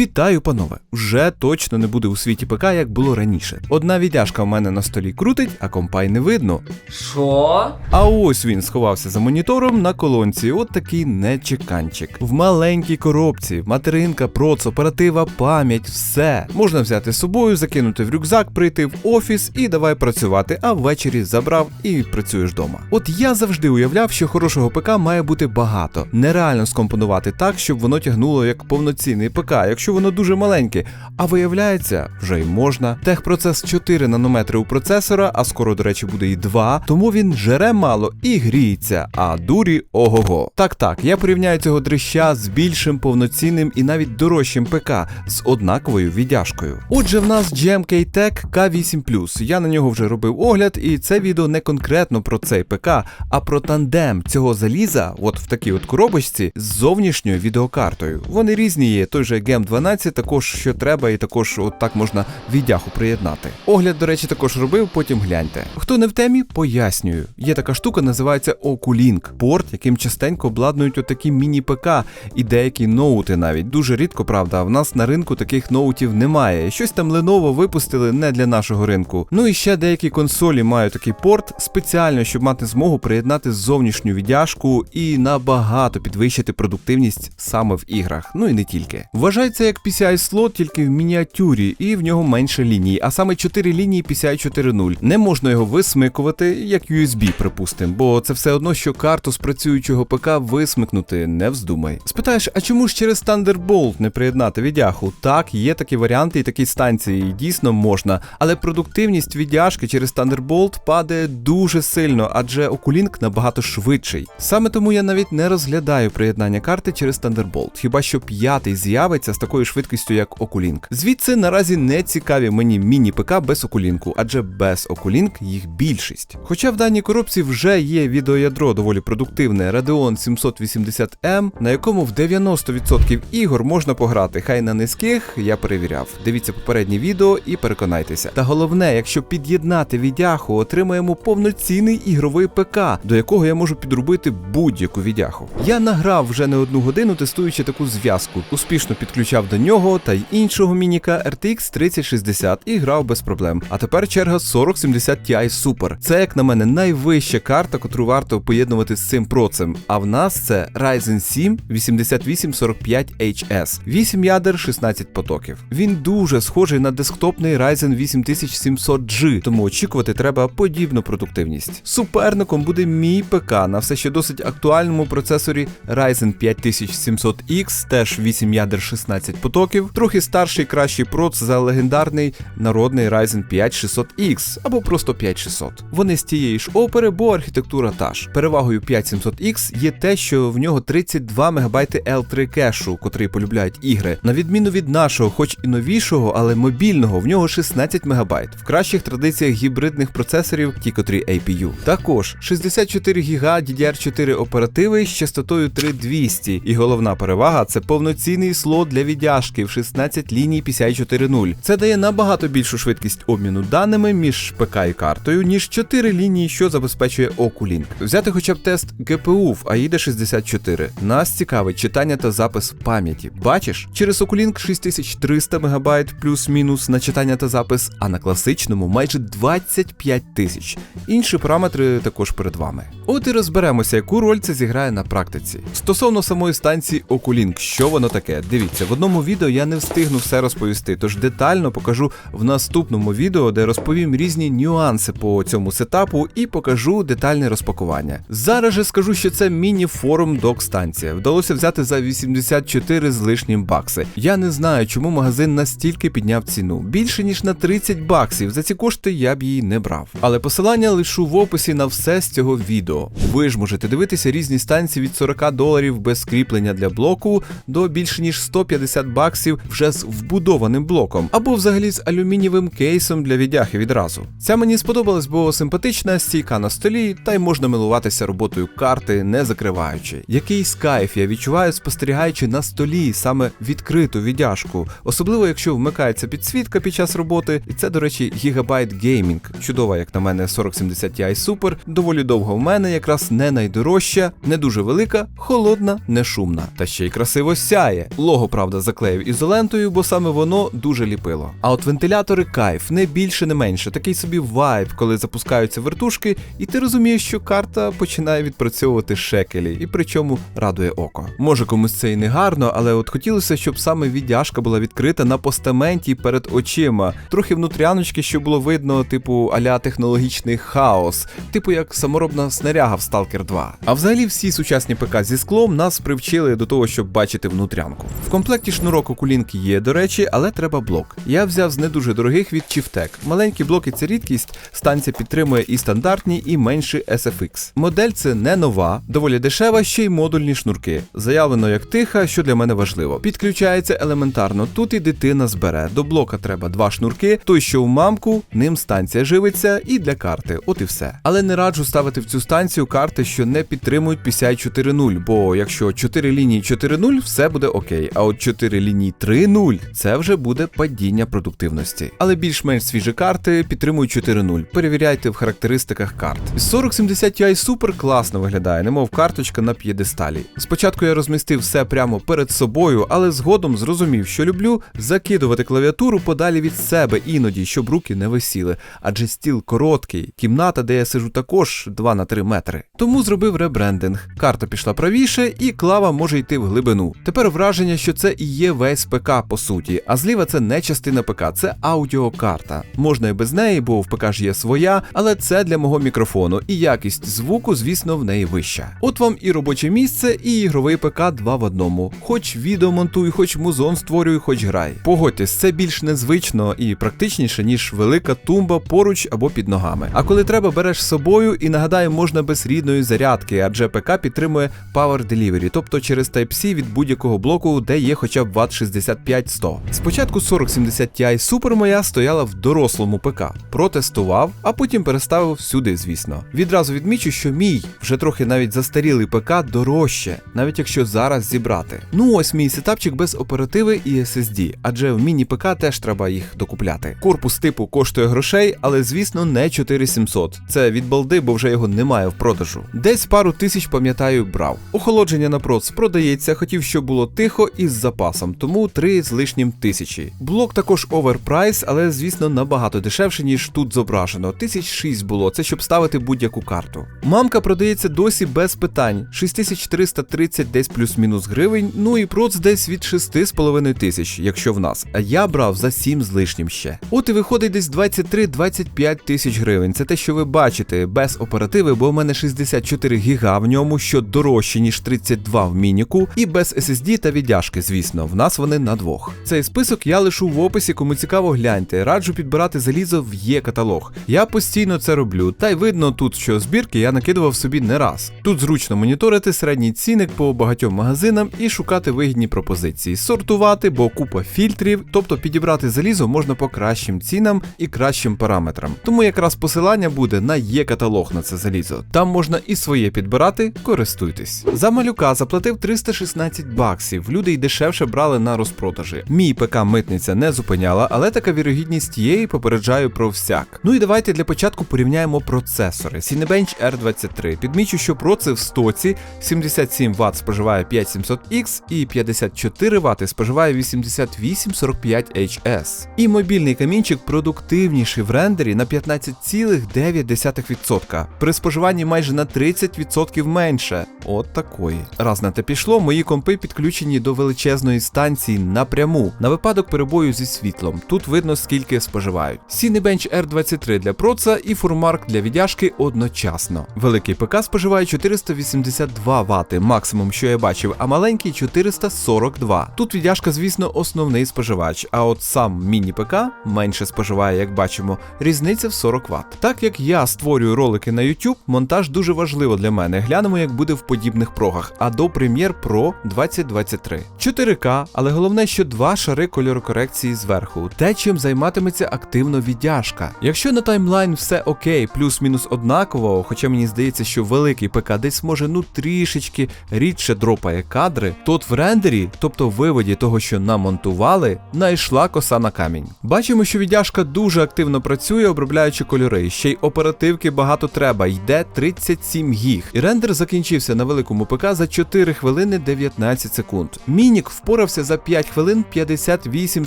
Вітаю, панове! Вже точно не буде у світі ПК, як було раніше. Одна віддяжка в мене на столі крутить, а компай не видно. Що? А ось він сховався за монітором на колонці. От такий нечеканчик. В маленькій коробці, материнка, проц, оператива, пам'ять, все. Можна взяти з собою, закинути в рюкзак, прийти в офіс і давай працювати, а ввечері забрав і працюєш вдома. От я завжди уявляв, що хорошого ПК має бути багато. Нереально скомпонувати так, щоб воно тягнуло як повноцінний ПК, якщо воно дуже маленьке. А виявляється, вже й можна. Техпроцес 4 нанометри у процесора, а скоро, до речі, буде і 2, тому він жере мало і гріється, а дурі ого-го. Так так, я порівняю цього дрища з більшим повноцінним і навіть дорожчим ПК з однаковою віддяжкою. Отже, в нас GMK Tech K8 Я на нього вже робив огляд, і це відео не конкретно про цей ПК, а про тандем цього заліза, от в такій от коробочці, з зовнішньою відеокартою. Вони різні є. Той же GM 12 також що треба, і також от так можна віддяху приєднати. Огляд, до речі, також робив, потім гляньте. Хто не в темі, пояснюю. Є така штука, називається Oculink, порт, яким частенько обладнують отакі міні-ПК і деякі ноути навіть. Дуже рідко, правда, в нас на ринку таких ноутів немає. Щось там Lenovo випустили не для нашого ринку. Ну і ще деякі консолі мають такий порт спеціально, щоб мати змогу приєднати зовнішню віддяжку і набагато підвищити продуктивність саме в іграх. Ну і не тільки. Вважається як PCI слот, тільки в мініатюрі, і в нього менше ліній, а саме 4 лінії PCI 4.0. Не можна його висмикувати, як USB, припустимо, бо це все одно, що карту з працюючого ПК висмикнути не вздумай. Спитаєш, а чому ж через Thunderbolt не приєднати віддяху? Так, є такі варіанти і такі станції, і дійсно можна, але продуктивність віддяжки через Thunderbolt падає дуже сильно, адже Oculink набагато швидший. Саме тому я навіть не розглядаю приєднання карти через Thunderbolt, хіба що п'ятий з'явиться з такою швидкістю, як Oculink. Звідси наразі не цікаві мені міні-ПК без Oculink, адже без Oculink їх більшість. Хоча в даній коробці вже є відеоядро доволі продуктивне Radeon 780M, на якому в 90% ігор можна пограти, хай на низьких я перевіряв. Дивіться попереднє відео і переконайтеся. Та головне, якщо під'єднати відяху, отримаємо повноцінний ігровий ПК, до якого я можу підробити будь-яку відяху. Я награв вже не одну годину, тестуючи таку зв'язку. Успішно підключав до нього та й іншого мініка RTX 3060 і грав без проблем. А тепер черга 4070 Ti Super. Це, як на мене, найвища карта, котру варто поєднувати з цим процем. А в нас це Ryzen 7 8845HS. 8 ядер, 16 потоків. Він дуже схожий на десктопний Ryzen 8700G, тому очікувати треба подібну продуктивність. Суперником буде мій ПК на все ще досить актуальному процесорі Ryzen 5700X, теж 8 ядер 16 потоків, трохи старший кращий проц за легендарний народний Ryzen 5600X або просто 5600. Вони з тієї ж опери, бо архітектура та ж. Перевагою 5700X є те, що в нього 32 МБ L3 кешу, котрий полюбляють ігри. На відміну від нашого, хоч і новішого, але мобільного, в нього 16 МБ. В кращих традиціях гібридних процесорів, ті котрі APU. Також 64 ГБ DDR4 оперативи з частотою 3200. І головна перевага це повноцінний слот для віддяжки в 16 ліній PCI 4.0. Це дає набагато більшу швидкість обміну даними між ПК і картою, ніж 4 лінії, що забезпечує Oculink. Взяти хоча б тест GPU в AIDA 64. Нас цікавить читання та запис пам'яті. Бачиш, через Oculink 6300 МБ плюс-мінус на читання та запис, а на класичному майже 25 тисяч. Інші параметри також перед вами. От і розберемося, яку роль це зіграє на практиці. Стосовно самої станції Oculink, що воно таке? Дивіться, в одному відео я не встигну все розповісти, тож детально покажу в наступному відео, де розповім різні нюанси по цьому сетапу і покажу детальне розпакування. Зараз же скажу, що це міні-форум док-станція. Вдалося взяти за 84 з лишнім бакси. Я не знаю, чому магазин настільки підняв ціну. Більше ніж на 30 баксів. За ці кошти я б її не брав. Але посилання лишу в описі на все з цього відео. Ви ж можете дивитися різні станції від 40 доларів без кріплення для блоку до більше ніж 150 баксів вже з вбудованим блоком, або взагалі з алюмінієвим кейсом для віддяхи відразу. Ця мені сподобалась, бо симпатична, стійка на столі, та й можна милуватися роботою карти, не закриваючи. Якийсь кайф я відчуваю, спостерігаючи на столі саме відкриту віддяжку, особливо якщо вмикається підсвітка під час роботи, і це, до речі, Gigabyte Gaming. Чудова, як на мене, 4070 Ti Super, доволі довго в мене, якраз не найдорожча, не дуже велика, холодна, не шумна. Та ще й красиво сяє. Лого, правда, заклеїв ізолентою, бо саме воно дуже ліпило. А от вентилятори кайф, не більше, не менше. Такий собі вайб, коли запускаються вертушки, і ти розумієш, що карта починає відпрацьовувати шекелі, і причому радує око. Може комусь це і не гарно, але от хотілося, щоб саме віддяжка була відкрита на постаменті перед очима. Трохи внутряночки, щоб було видно, типу аля технологічний хаос, типу як саморобна снаряга в Stalker 2. А взагалі всі сучасні ПК зі склом нас привчили до того, щоб бачити внутрянку. В комплекті шнурок окулінки є, до речі, але треба блок. Я взяв з не дуже дорогих від Chieftec. Маленькі блоки це рідкість, станція підтримує і стандартні, і менші SFX. Модель це не нова, доволі дешева, ще й модульні шнурки. Заявлено як тиха, що для мене важливо. Підключається елементарно. Тут і дитина збере. До блока треба два шнурки, той, що в мамку, ним станція живиться, і для карти. От і все. Але не раджу ставити в цю станцію карти, що не підтримують PCI 4.0, бо якщо 4 лінії 4.0, все буде окей. А от 4 лінії 3.0 це вже буде падіння продуктивності. Але більш-менш свіжі карти підтримують 4.0. Перевіряйте в характеристиках карт. 4070 Ti Super класно виглядає, немов карточка на п'єдесталі. Спочатку я розмістив все прямо перед собою, але згодом зрозумів, що люблю закидувати клавіатуру подалі від себе іноді, щоб руки не висіли, адже стіл короткий, кімната, де я сижу, також 2 на 3 метри. Тому зробив ребрендинг. Карта пішла правіше, і клава може йти в глибину. Тепер враження, що це і є весь ПК по суті, а зліва це не частина ПК, це аудіокарта. Можна і без неї, бо в ПК ж є своя, але це для мого мікрофону, і якість звуку, звісно, в неї вища. От вам і робоче місце, і ігровий ПК два в одному. Хоч відео монтуй, хоч музон створюй, хоч грай. Погодьтесь, це більш незвично і практичніше, ніж велика тумба поруч або під ногами. А коли треба, береш з собою і нагадаю, можна без рідної зарядки, адже ПК підтримує Power Delivery, тобто через Type-C від будь-якого блоку, де є хоча б Watt 65-100. Спочатку 4070 Ti Super моя стояла в дорослому ПК, протестував, а потім переставив сюди, звісно. Відразу відмічу, що мій вже трохи навіть застарілий ПК дорожче, навіть якщо зараз зібрати. Ну ось мій сетапчик без оперативи і SSD, адже в міні-ПК теж треба їх докупляти. Корпус типу коштує грошей, але звісно не 4700. Це від балди, бо вже його немає в продажу. Десь пару тисяч, пам'ятаю, брав. Охолодження на проц продається, хотів, щоб було тихо і з запасом, тому 3 з лишнім тисячі. Блок також оверпрайс, але звісно набагато дешевше, ніж тут зображено. Тисяч шість було, це щоб ставити будь-яку карту. Мамка продається досі без питань. 6330 десь плюс-мінус гривень, ну і проц десь від 6,5 тисяч, якщо в нас. А я брав за 7 з лишнім ще. От і виходить десь 23-25 тисяч гривень. Це те, що ви бачите, без оперативи, бо в мене 64 гіга в ньому, що дорожче, ніж 32 в мініку, і без SSD та віддяжки, звісно, в нас вони на двох. Цей список я лишу в описі, кому цікаво, гляньте. Раджу підбирати залізо в є каталог. Я постійно це роблю, та й видно тут, що збірки я накидував собі не раз. Тут зручно моніторити середній цінник по багатьом магазинам і шукати вигідні пропозиції, сортувати, бо купа фільтрів, тобто підібрати залізо можна по кращим цінам і кращим параметрам. Тому якраз посилання буде на є каталог на це залізо. Там можна і своє підбирати, користуйтесь. За малюка заплатив 316 баксів. Люди й дешевше брали на розпродажі. Мій ПК митниця не зупиняла, але така вірогідність є і попереджаю про всяк. Ну і давайте для початку порівняємо процесори. Cinebench R23. Підмічу, що проци в стоці 77 Вт споживає 5700X і 54 Вт споживає 8845HS. І мобільний камінчик продуктивніший в рендері на 15,9%. При споживанні майже на 30% менше. От такої. Раз на те пішло, мої компи підключені до величезної станції напряму на випадок перебою зі світлом. Тут видно скільки споживають. Cinebench R23 для проца і Furmark для віддяжки одночасно. Великий ПК споживає 482 Вт, максимум, що я бачив, а маленький 442. Тут віддяжка, звісно, основний споживач, а от сам міні-ПК менше споживає, як бачимо, різниця в 40 Вт. Так як я створюю ролики на YouTube, монтаж дуже важливо для мене. Глянемо, як буде в подібних прогах. Adobe Premiere Pro 2023. 4К, але головне, що два шари кольорокорекції зверху. Те, чим займатиметься активно віддяжка. Якщо на таймлайн все окей, плюс-мінус однаково, хоча мені здається, що великий ПК десь може ну трішечки рідше дропає кадри, то от в рендері, тобто в виводі того, що намонтували, найшла коса на камінь. Бачимо, що віддяжка дуже активно працює, обробляючи кольори. Ще й оперативки багато треба, йде 37 гіг. І рендер закінчився на великому ПК за 4 хвилини 19 секунд. Мінік в впорався за 5 хвилин 58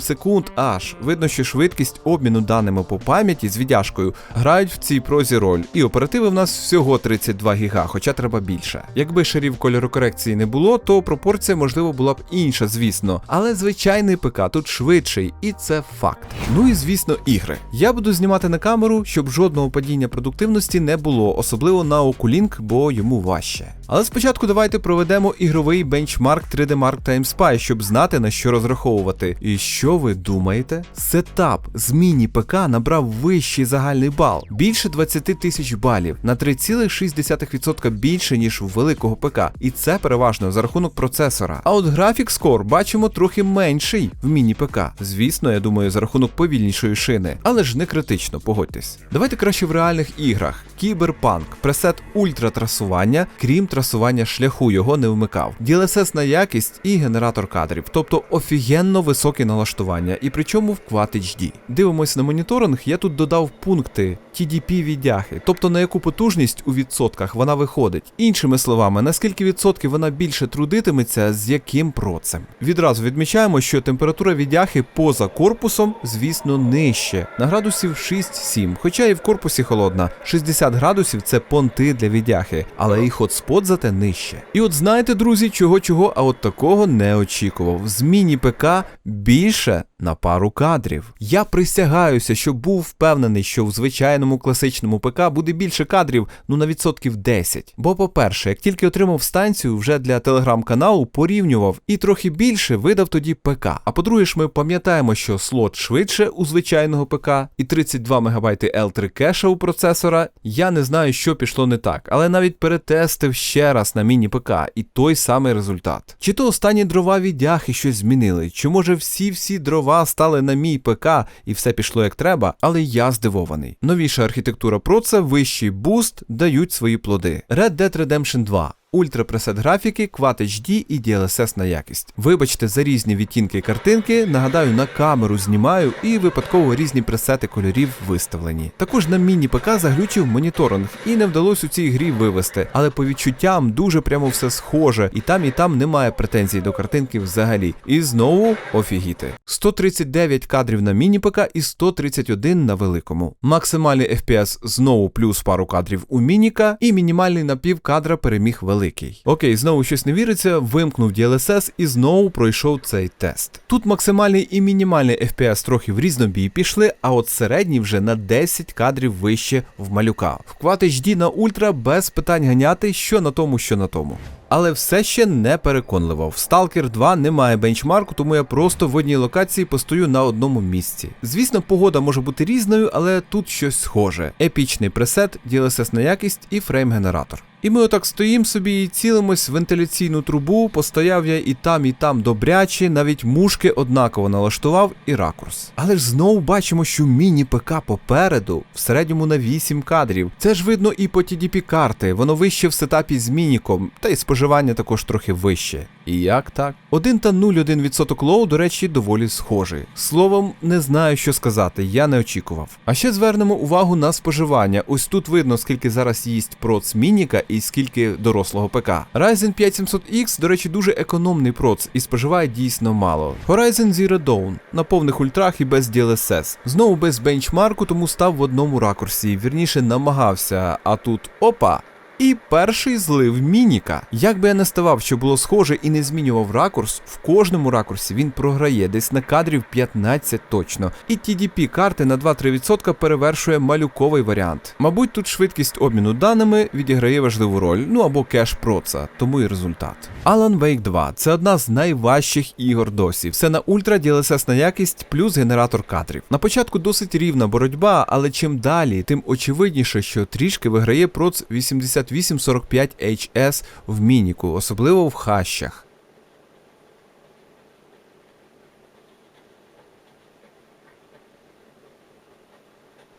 секунд аж. Видно, що швидкість обміну даними по пам'яті з віддяжкою грають в цій прозі роль. І оперативи в нас всього 32 гіга, хоча треба більше. Якби шарів кольорокорекції не було, то пропорція можливо була б інша, звісно. Але звичайний ПК тут швидший, і це факт. Ну і звісно, ігри. Я буду знімати на камеру, щоб жодного падіння продуктивності не було, особливо на Oculink, бо йому важче. Але спочатку давайте проведемо ігровий бенчмарк 3D Mark Time Spy, щоб знати на що розраховувати. І що ви думаєте? Сетап з міні ПК набрав вищий загальний бал більше 20 тисяч балів на 3,6% більше ніж у великого ПК, і це переважно за рахунок процесора. А от графік скор бачимо трохи менший в міні ПК. Звісно, я думаю, за рахунок повільнішої шини, але ж не критично, погодьтесь. Давайте краще в реальних іграх. Кіберпанк, пресет ультратрасування, крім трасування шляху, його не вмикав. DLSS якість і генератор кадрів, тобто офігенно високі налаштування, і причому в Quad HD. Дивимось на моніторинг, я тут додав пункти TDP віддяхи, тобто на яку потужність у відсотках вона виходить. Іншими словами, наскільки відсотків вона більше трудитиметься, з яким процем. Відразу відмічаємо, що температура віддяхи поза корпусом, звісно, нижче, на градусів 6-7, хоча і в корпусі холодна. 60 градусів це понти для віддяхи, але і хотспот зате нижче. І от знаєте, друзі, чого чого, а от такого не очікував. В зміні ПК більше на пару кадрів. Я присягаюся, що був впевнений, що в звичайному класичному ПК буде більше кадрів, ну на відсотків 10. Бо, по-перше, як тільки отримав станцію, вже для телеграм-каналу порівнював і трохи більше видав тоді ПК. А по-друге ж, ми пам'ятаємо, що слот швидше у звичайного ПК і 32 МБ L3 кеша у процесора. Я не знаю, що пішло не так, але навіть перетестив ще раз на міні-ПК і той самий результат. Чи то останні дрова віддяхи щось змінили, чи може всі-всі дрова стали на мій ПК і все пішло як треба, але я здивований. Новіша архітектура проца, вищий буст дають свої плоди. Red Dead Redemption 2. Ультрапресет графіки, Quad HD і DLSS на якість. Вибачте за різні відтінки картинки, нагадаю, на камеру знімаю і випадково різні пресети кольорів виставлені. Також на міні-ПК заглючив моніторинг і не вдалося у цій грі вивести, але по відчуттям дуже прямо все схоже, і там і там немає претензій до картинки взагалі. І знову офігіти. 139 кадрів на міні-ПК і 131 на великому. Максимальний FPS знову плюс пару кадрів у мініка, і мінімальний на пів кадра переміг великий. Окей, знову щось не віриться, вимкнув DLSS і знову пройшов цей тест. Тут максимальний і мінімальний FPS трохи в різнобій пішли, а от середній вже на 10 кадрів вище в малюка. В Quad HD на ультра без питань ганяти, що на тому, що на тому. Але все ще не переконливо. В Stalker 2 немає бенчмарку, тому я просто в одній локації постою на одному місці. Звісно, погода може бути різною, але тут щось схоже: епічний пресет, DLSS на якість і фрейм-генератор. І ми отак стоїмо собі і цілимось в вентиляційну трубу, постояв я і там, і там добряче, навіть мушки однаково налаштував і ракурс. Але ж знову бачимо, що міні-ПК попереду, в середньому на 8 кадрів. Це ж видно і по TDP карти, воно вище в сетапі з мініком, та й споживання також трохи вище. І як так? 1 та 0,1% лоу, до речі, доволі схожий. Словом, не знаю, що сказати, я не очікував. А ще звернемо увагу на споживання. Ось тут видно, скільки зараз їсть проц мініка і скільки дорослого ПК. Ryzen 5700X, до речі, дуже економний проц і споживає дійсно мало. Horizon Zero Dawn на повних ультрах і без DLSS. Знову без бенчмарку, тому став в одному ракурсі. Вірніше намагався. А тут опа. І перший злив мініка. Як би я не ставав, що було схоже і не змінював ракурс, в кожному ракурсі він програє десь на кадрів 15 точно. І TDP карти на 2-3% перевершує малюковий варіант. Мабуть, тут швидкість обміну даними відіграє важливу роль, ну або кеш проца, тому і результат. Alan Wake 2 це одна з найважчих ігор досі. Все на ультра DLSS на якість плюс генератор кадрів. На початку досить рівна боротьба, але чим далі, тим очевидніше, що трішки виграє проц 80 5845 HS в мініку, особливо в хащах.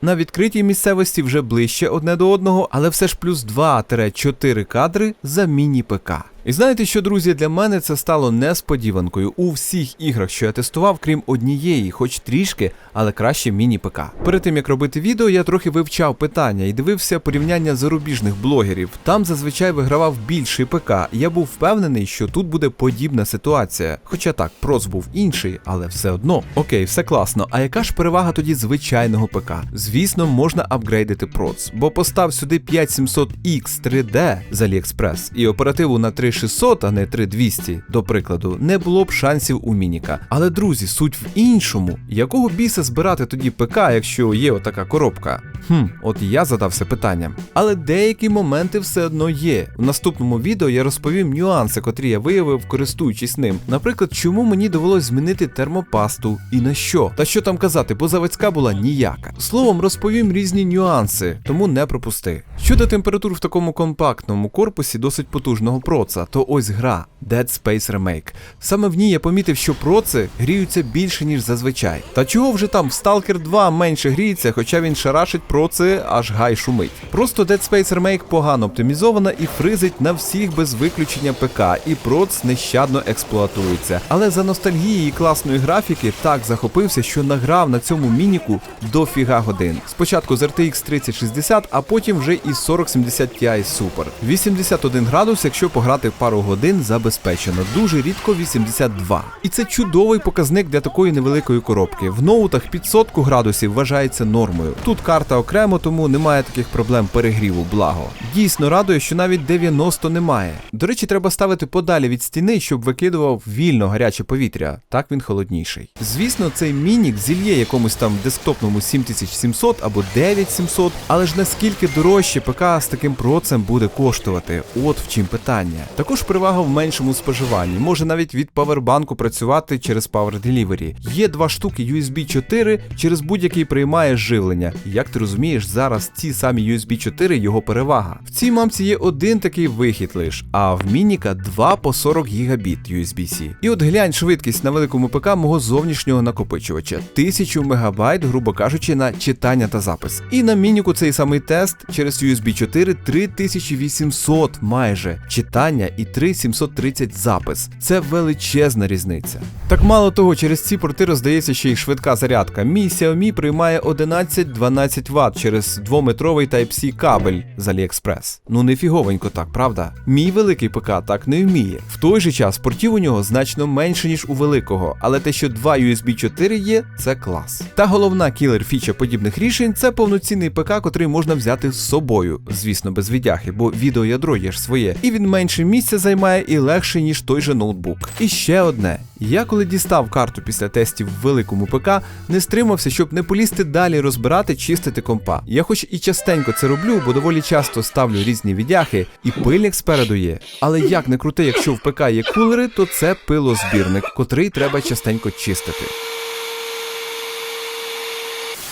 На відкритій місцевості вже ближче одне до одного, але все ж плюс 2-4 кадри за міні-ПК. І знаєте що, друзі, для мене це стало несподіванкою у всіх іграх, що я тестував, крім однієї, хоч трішки, але краще міні-ПК. Перед тим як робити відео, я трохи вивчав питання і дивився порівняння зарубіжних блогерів. Там зазвичай вигравав більший ПК, я був впевнений, що тут буде подібна ситуація. Хоча так, проц був інший, але все одно. Окей, все класно. А яка ж перевага тоді звичайного ПК? Звісно, можна апгрейдити проц, бо постав сюди 5700X 3D з AliExpress і оперативу на 3600, а не 3200, до прикладу, не було б шансів у Мініка. Але друзі, суть в іншому. Якого біса збирати тоді ПК, якщо є отака коробка? Хм, от і я задався питанням. Але деякі моменти все одно є. В наступному відео я розповім нюанси, котрі я виявив, користуючись ним. Наприклад, чому мені довелось змінити термопасту і на що. Та що там казати, бо заводська була ніяка. Словом, розповім різні нюанси, тому не пропусти. Щодо температур в такому компактному корпусі досить потужного проца, то ось гра Dead Space Remake. Саме в ній я помітив, що проци гріються більше, ніж зазвичай. Та чого вже там в Stalker 2 менше гріється, хоча він шарашить проци, аж гай шумить. Просто Dead Space Remake погано оптимізована і фризить на всіх без виключення ПК, і проц нещадно експлуатується. Але за ностальгії і класної графіки так захопився, що награв на цьому мініку до фіга годин. Спочатку з RTX 3060, а потім вже і 4070 Ti Super. 81 градус, якщо пограти пару годин забезпечено. Дуже рідко 82. І це чудовий показник для такої невеликої коробки. В ноутах під сотку градусів вважається нормою. Тут карта окремо, тому немає таких проблем перегріву, благо. Дійсно радує, що навіть 90 немає. До речі, треба ставити подалі від стіни, щоб викидував вільно гаряче повітря. Так він холодніший. Звісно, цей мінік зільє якомусь там десктопному 7700 або 9700, але ж наскільки дорожче ПК з таким процем буде коштувати? От в чим питання. Також перевага в меншому споживанні. Може навіть від павербанку працювати через Power Delivery. Є два штуки USB 4, через будь-який приймає живлення. Як ти розумієш, зараз ці самі USB 4 його перевага. В цій мамці є один такий вихід лиш, а в Мініка 2 по 40 гігабіт USB-C. І от глянь швидкість на великому ПК мого зовнішнього накопичувача 1000 мегабайт, грубо кажучи, на читання та запис. І на Мініку цей самий тест через USB 4 3800 майже читання і 3730 запис. Це величезна різниця. Так мало того, через ці порти роздається ще й швидка зарядка. Мій Xiaomi приймає 11-12 Вт через двометровий Type-C кабель з AliExpress. Ну не фіговенько так, правда? Мій великий ПК так не вміє. В той же час портів у нього значно менше, ніж у великого, але те, що два USB 4 є, це клас. Та головна кілер фіча подібних рішень це повноцінний ПК, котрий можна взяти з собою, звісно, без відяхи, бо відеоядро є ж своє, і він менше місця займає і легший, ніж той же ноутбук. І ще одне. Я коли дістав карту після тестів в великому ПК, не стримався, щоб не полізти далі розбирати, чистити компа. Я хоч і частенько це роблю, бо доволі часто ставлю різні відяхи, і пильник спереду є. Але як не крути, якщо в ПК є кулери, то це пилозбірник, котрий треба частенько чистити.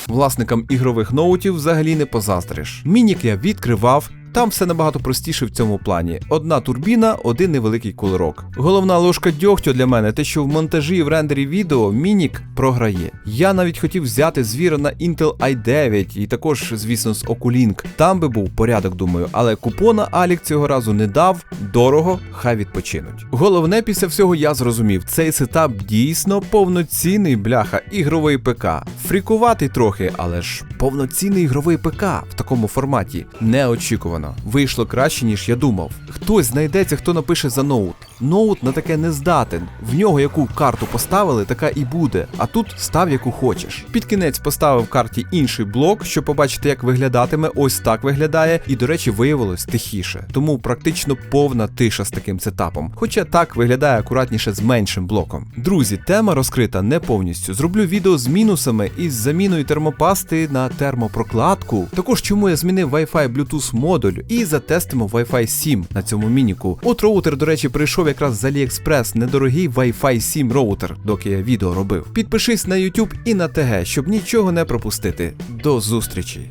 Власникам ігрових ноутів взагалі не позаздриш. Мінік я відкривав. Там все набагато простіше в цьому плані. Одна турбіна, один невеликий кулерок. Головна ложка дьогтю для мене те, що в монтажі і в рендері відео Мінік програє. Я навіть хотів взяти звіра на Intel i9 і також, звісно, з Oculink. Там би був порядок, думаю, але купона Алік цього разу не дав. Дорого, хай відпочинуть. Головне, після всього я зрозумів, цей сетап дійсно повноцінний бляха ігровий ПК. Фрікуватий трохи, але ж повноцінний ігровий ПК в такому форматі неочікувано. Вийшло краще, ніж я думав. Хтось знайдеться, хто напише за ноут. Ноут на таке не здатен. В нього яку карту поставили, така і буде. А тут став яку хочеш. Під кінець поставив карті інший блок, щоб побачити, як виглядатиме. Ось так виглядає. І, до речі, виявилось тихіше. Тому практично повна тиша з таким сетапом. Хоча так виглядає акуратніше з меншим блоком. Друзі, тема розкрита не повністю. Зроблю відео з мінусами і з заміною термопасти на термопрокладку. Також чому я змінив Wi-Fi Bluetooth модуль і затестимо Wi-Fi 7 на цьому мініку. От роутер, до речі, прийшов якраз з AliExpress недорогий Wi-Fi 7 роутер, доки я відео робив. Підпишись на YouTube і на ТГ, щоб нічого не пропустити. До зустрічі!